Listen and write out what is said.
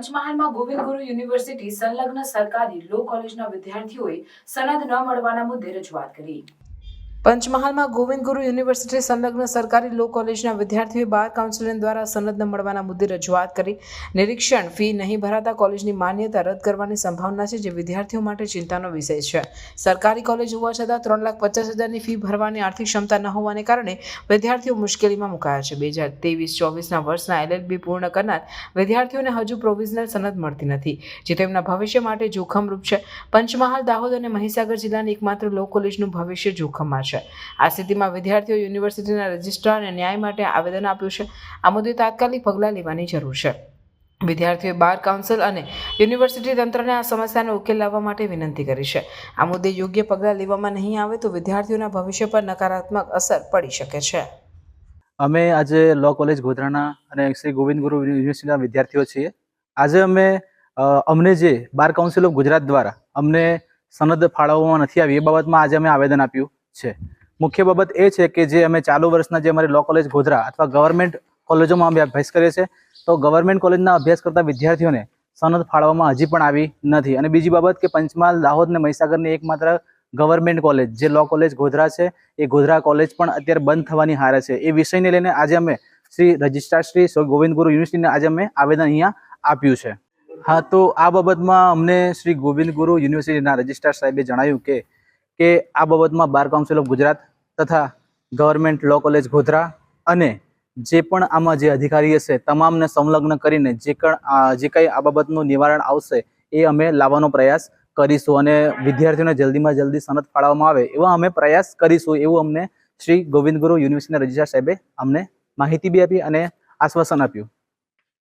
પંચમહાલમાં ગોવિંદ ગુરુ યુનિવર્સિટી સંલગ્ન સરકારી લો કોલેજના વિદ્યાર્થીઓએ સનદ ન મળવાના મુદ્દે રજૂઆત કરી. પંચમહાલમાં ગોવિંદ ગુરુ યુનિવર્સિટી સંલગ્ન સરકારી લો કોલેજના વિદ્યાર્થીઓએ બાર કાઉન્સિલિંગ દ્વારા સનદ ન મળવાના મુદ્દે રજૂઆત કરી. નિરીક્ષણ, ફી નહીં ભરાતા કોલેજની માન્યતા રદ કરવાની સંભાવના છે, જે વિદ્યાર્થીઓ માટે ચિંતાનો વિષય છે. સરકારી કોલેજ હોવા છતાં ત્રણ લાખ પચાસ હજારની ફી ભરવાની આર્થિક ક્ષમતા ન હોવાને કારણે વિદ્યાર્થીઓ મુશ્કેલીમાં મુકાયા છે. બે હજાર ત્રેવીસ ચોવીસના વર્ષના એલએલબી પૂર્ણ કરનાર વિદ્યાર્થીઓને હજુ પ્રોવિઝનલ સનદ મળતી નથી, જે તેમના ભવિષ્ય માટે જોખમરૂપ છે. પંચમહાલ, દાહોદ અને મહીસાગર જિલ્લાની એકમાત્ર લો કોલેજનું ભવિષ્ય જોખમમાં છે. આ સ્થિતિમાં વિદ્યાર્થીઓ યુનિવર્સિટીના રજિસ્ટ્રાર અને ન્યાય માટે આવેદન આપ્યું છે. આ મુદ્દે તાત્કાલિક પગલાં લેવાની જરૂર છે. વિદ્યાર્થીઓએ બાર કાઉન્સિલ અને યુનિવર્સિટી તંત્રને આ સમસ્યાનો ઉકેલ લાવવા માટે વિનંતી કરી છે. આ મુદ્દે યોગ્ય પગલાં લેવામાં નહીં આવે તો વિદ્યાર્થીઓના ભવિષ્ય પર નકારાત્મક અસર પડી શકે છે. અમે આજે લો કોલેજ ગોધરાના અને શ્રી ગોવિંદ ગુરુ યુનિવર્સિટીના વિદ્યાર્થીઓ છીએ. આજે અમે અમને જે બાર કાઉન્સિલ ઓફ ગુજરાત દ્વારા અમને સનદ ફાળવવામાં નથી આવી એ બાબતમાં આજે અમે આવેદન આપ્યું. છે. મુખ્ય બાબત એ છે કે જે અમે ચાલુ વર્ષના જે અમારી લો કોલેજ ગોધરા અથવા ગવર્મેન્ટ કોલેજોમાં અમે અભ્યાસ કરીએ છીએ, તો ગવર્મેન્ટ કોલેજના અભ્યાસ કરતા વિદ્યાર્થીઓને સનદ ફાળવવામાં હજી પણ આવી નથી. અને બીજી બાબત કે પંચમહાલ, દાહોદ અને મહીસાગરની એકમાત્ર ગવર્મેન્ટ કોલેજ જે લો કોલેજ ગોધરા છે, એ ગોધરા કોલેજ પણ અત્યારે બંધ થવાની હારે છે. એ વિષયને લઈને આજે અમે શ્રી રજિસ્ટ્રાર શ્રી સ્વ ગોવિંદ ગુરુ યુનિવર્સિટીને આજે અમે આવેદન અહીંયા આપ્યું છે. હા, તો આ બાબતમાં અમને શ્રી ગોવિંદ ગુરુ યુનિવર્સિટીના રજિસ્ટ્રાર સાહેબે જણાવ્યું કે કે આ બાબતમાં બાર કાઉન્સિલ ઓફ ગુજરાત તથા ગવર્મેન્ટ લો કોલેજ ગોધરા અને જે પણ આમાં જે અધિકારી હશે, તમામને સંલગ્ન કરીને જે જે કંઈ આ બાબતનું નિવારણ આવશે, એ અમે લાવવાનો પ્રયાસ કરીશું અને વિદ્યાર્થીઓને જલ્દીમાં જલ્દી સનદ ફાળવવામાં આવે એવા અમે પ્રયાસ કરીશું એવું અમને શ્રી ગોવિંદ ગુરુ યુનિવર્સિટીના રજીસ્ટ્રાર સાહેબે અમને માહિતી બી આપી અને આશ્વાસન આપ્યું.